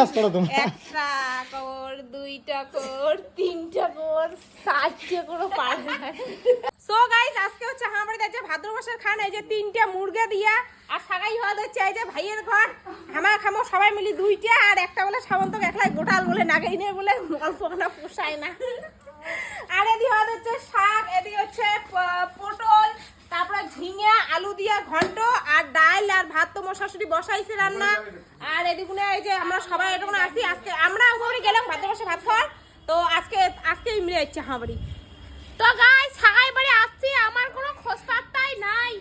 একটা কর, দুইটা কর, তিনটা কর, চারটে করে পারে সো গাইস আজকে হচ্ছে ভাদ্র মাসের খান, এই যে তিনটা মুরগা দিয়া আর সাগাই হওয়া হচ্ছে এই যে ভাইয়ের ঘর। আমার খামো সবাই মিলি দুইটা, আর একটা বলে সামন্ত একলাই গোটাল বলে নাগাই নিয়ে বলে অল্প না পোষায় না। আর এদিকে হওয়া হচ্ছে শাক, এদিকে হচ্ছে পটল, তারপরে ঝিঙে, আলু দিয়া ঘন্ট, আর ডাল আর ভাত তো মোর শাশুড়ি বসাইছে রান্না। এদিকে এই যে আমরা সবাই এরকম আসি আজকে আমরা উপরে গেলাম ভাদ্র মাসে ভাত খাওয়ার। তো আজকে আজকে ইমরে যাচ্ছে আমার তো গাই সাগাই বাড়ি আসছি আমার কোনো খোঁজ পাত্তাই নাই।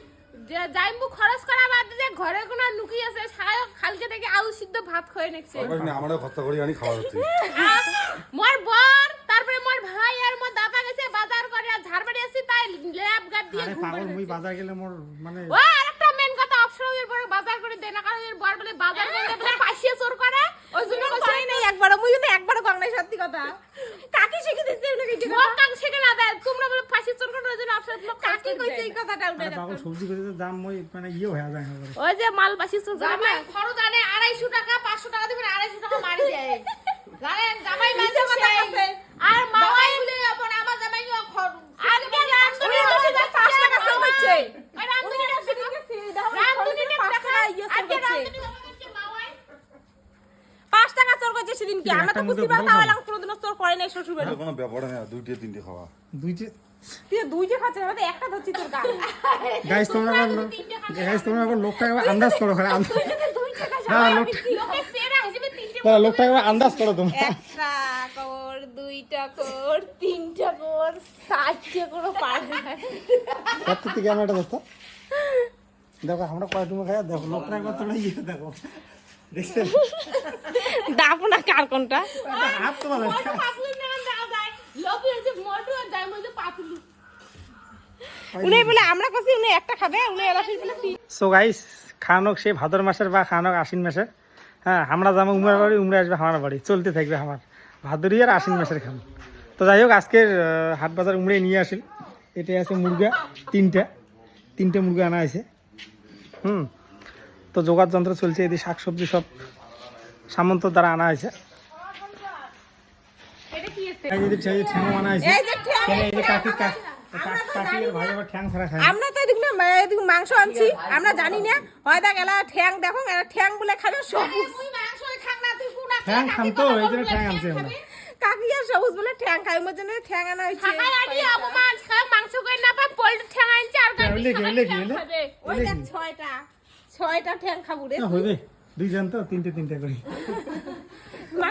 যে যাইমু খরচ করা বাদ দিয়ে ঘরে কোনো লুকিয়ে আছে সাগাই খালকে থেকে আলু সিদ্ধ ভাত খেয়ে নিচ্ছে। আমারও খরচা করি আনি খাওয়া হচ্ছে। মোর বর তারপরে মোর ভাই আর মোর দাদা গেছে বাজার করে আর ঝাড়বাড়ি আসি তাই ল্যাব গাদ দিয়ে আরে ঘুম পাগল মুই বাজার গেলে মোর মানে ও আরেকটা মেন কথা অপশন এর পরে বাজার করে দেয় না কারণ এর বর বলে বাজার করে বলে পাশিয়ে চোর করে ওই জন্য কই নাই একবার মুই কিন্তু একবার কম নাই সত্যি কথা কাকি শিখে এগুলো শিখে না দেয় তোমরা বলে চোর কাকি কইছে এই কথাটা উঠে আরে সবজি করে দাম মই মানে ইয়ে হয়ে যায় ওই যে মাল বাসি চোর জামাই খরচ আনে আড়াইশো টাকা পাঁচশো টাকা দিবেন আড়াইশো টাকা মারি দেয় জানেন জামাই মাঝে মাঝে আর মাওয়াই বলে আপন আমার জামাই আজকে রামদুনি বসে যা 5 টাকা সেল হচ্ছে রামদুনি রামদুনি টাকা ইয়ে সেল হচ্ছে 5 টাকা চোর করছে সেদিন কি আমরা তো বুঝতে পারতাম এলাম কোনোদিনও চোর করে নাই শ্বশুর বাড়ি কোনো ব্যাপার না দুইটে তিনটে খাওয়া। দুইটে তুই দুইটা খাচ্ছে? আমাদের একটা ধরছি তোর গাল গাইস তোমরা আবার গাইস তোমরা আবার লোকটা একবার আন্দাজ করো খালি আন্দাজ দুইটা না, লোক- লোকে চেহারা হিসেবে তিনটে দাঁড়া, লোকটা একবার আন্দাজ করো তোমরা একটা কর দুইটা কর তিনটা কর চারটে করে পারে কত থেকে আমার এটা দোস্ত দেখো আমরা কয় তুমি খাই দেখো লোকটা একবার তোমরা ইয়ে দেখো। দেখছেন ডাবো না কার কোনটা? হাত তো ভালো উনি বলে আমরা কছি উনি একটা খাবে উনি এলা বলে সো গাইস খানক সে ভাদর মাসের বা খানক আশ্বিন মাসের। হ্যাঁ আমরা যাব উমরার বাড়ি উমরা আসবে আমার বাড়ি চলতে থাকবে আমার ভাদরি আর আশ্বিন মাসের খান তো যাই হোক আজকের হাট বাজার উমরে নিয়ে আসিল। এটাই আছে মুরগা তিনটা তিনটে মুরগা আনা আছে হুম তো যোগার যন্ত্র চলছে এদিকে শাকসবজি সব সামন্ত দ্বারা আনা হয়েছে। মাংস আনছি আমরা জানি না। হয় দেখ এলা ঠ্যাং দেখো ঠ্যাং বলে খাবে সবুজ। ঠ্যাং খাম তো এই জন্য ঠ্যাং আনছি আমরা কাকি সবুজ বলে ঠ্যাং খাই জন্য ঠ্যাং আনা হয়েছে। মাংস না পাই পোল্ট্রি ঠ্যাং আনছে আর হ্যাঁ? ওই দেখ ছয়টা ছয়টা ঠ্যাং খাব রে না, হইবে দুইজন তো তিনটে তিনটে করি।